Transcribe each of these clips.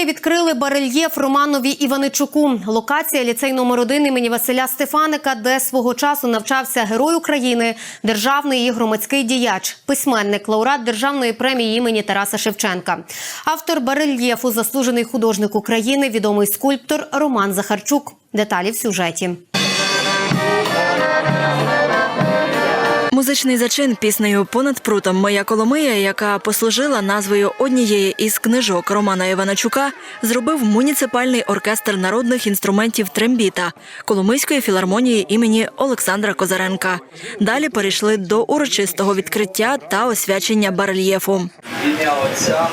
Коломиї відкрили барельєф Романові Іваничуку. Локація ліцей номер 1 імені Василя Стефаника, де свого часу навчався герой України, державний і громадський діяч, письменник, лауреат державної премії імені Тараса Шевченка. Автор барельєфу, заслужений художник України, відомий скульптор Роман Захарчук. Деталі в сюжеті. Музичний зачин піснею понад прутом Моя Коломия, яка послужила назвою однієї із книжок Романа Іваначука, зробив муніципальний оркестр народних інструментів Трембіта Коломийської філармонії імені Олександра Козаренка. Далі перейшли до урочистого відкриття та освячення барельєфу. ім'я Отця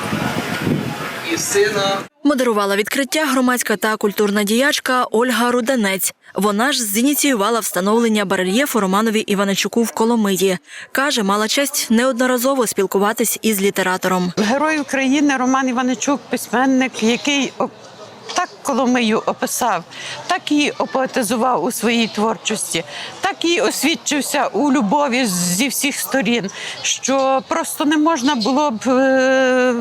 і Сина. Модерувала відкриття громадська та культурна діячка Ольга Руданець. Вона ж зініціювала встановлення барельєфу Романові Іваничуку в Коломиї. Каже, мала честь неодноразово спілкуватись із літератором. Герой України Роман Іваничук, письменник, який так Коломию описав, так і опоетизував у своїй творчості, так і освідчився у любові зі всіх сторін, що просто не можна було б е,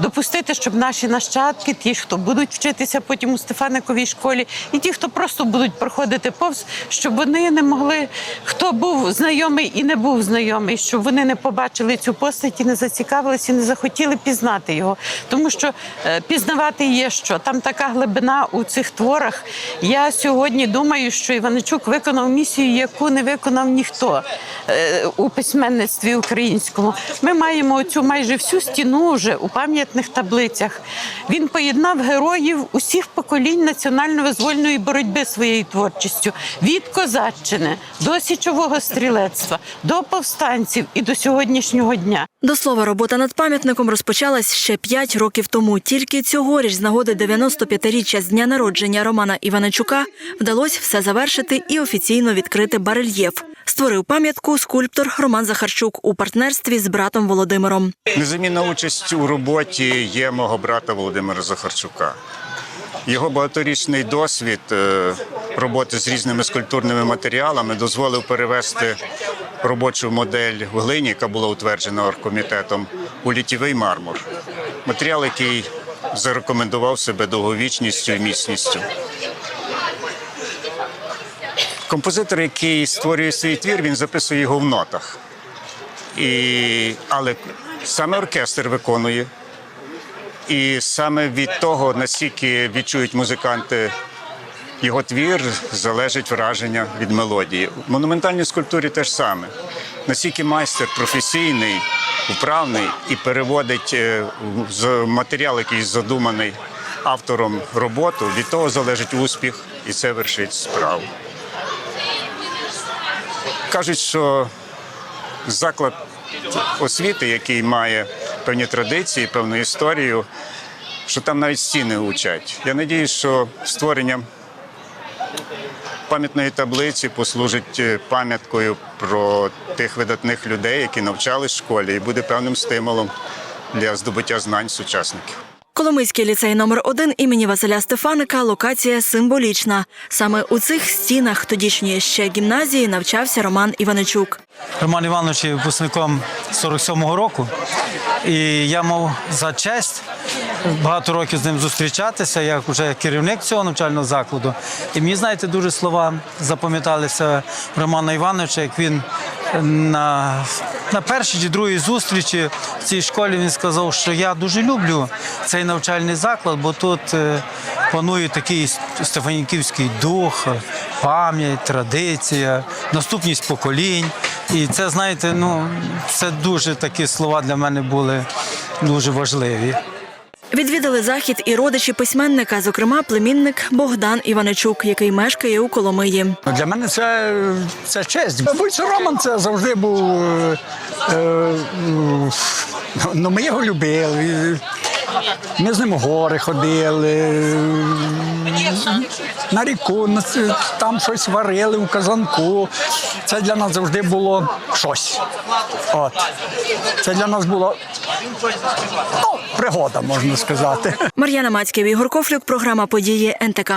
допустити, щоб наші нащадки, ті, хто будуть вчитися потім у Стефаниковій школі, і ті, хто просто будуть проходити повз, щоб вони не могли, хто був знайомий і не був знайомий, щоб вони не побачили цю постать і не зацікавилися, і не захотіли пізнати його. Тому що е, пізнавати є що. Там така глибина у цих творах. Я сьогодні думаю, що Іваничук виконав місію, яку не виконав ніхто е, у письменництві українському. Ми маємо цю майже всю стіну вже у пам'ятних таблицях. Він поєднав героїв усіх поколінь національно-визвольної боротьби своєю творчістю від козаччини до січового стрілецтва, до повстанців і до сьогоднішнього дня. До слова, робота над пам'ятником розпочалась ще п'ять років тому. Тільки цьогоріч, з нагоди 95-річчя з дня народження Романа Іваничука, вдалося все завершити і офіційно відкрити барельєф. Створив пам'ятку скульптор Роман Захарчук у партнерстві з братом Володимиром. Незамінна участь у роботі є мого брата Володимира Захарчука. Його багаторічний досвід е, роботи з різними скульптурними матеріалами дозволив перевести робочу модель в глині, яка була утверджена оргкомітетом, у літєвий мармур. Матеріал, який зарекомендував себе довговічністю і міцністю. Композитор, який створює свій твір, він записує його в нотах. І, але саме оркестр виконує. І саме від того, наскільки відчують музиканти його твір, залежить враження від мелодії. В монументальній скульптурі теж саме. Наскільки майстер професійний, вправний і переводить е, матеріал, який задуманий автором роботу, від того залежить успіх, і це вершить справу. Кажуть, що заклад освіти, який має певні традиції, певну історію, що там навіть стіни учать. Я надію, що створення пам'ятної таблиці послужить е, пам'яткою про тих видатних людей, які навчались в школі, і буде певним стимулом для здобуття знань сучасників. Коломийський ліцей номер 1 імені Василя Стефаника локація символічна. Саме у цих стінах тодішньої ще гімназії навчався Роман Іваничук. Роман Іванович є випускником 47-го року, і я мав за честь багато років з ним зустрічатися, як вже керівник цього навчального закладу. І мені, знаєте, дуже слова запам'яталися Романа Івановича, як він на, на першій чи другій зустрічі в цій школі він сказав, що я дуже люблю цей навчальний заклад, бо тут е, панує такий стефаніківський дух, пам'ять, традиція, наступність поколінь. І це, знаєте, ну це дуже такі слова для мене були дуже важливі. Відвідали захід і родичі письменника, зокрема племінник Богдан Іваничук, який мешкає у Коломиї. Ну, Для мене це, це честь. Будь Роман це завжди був. Е, е, ну, ми його любили. Ми з ним гори ходили, на ріку, там щось варили у казанку. Це для нас завжди було щось. От. Це для нас було ну, пригода, можна сказати. Мар'яна Мацьків, Ігор Кофлюк, програма події НТК.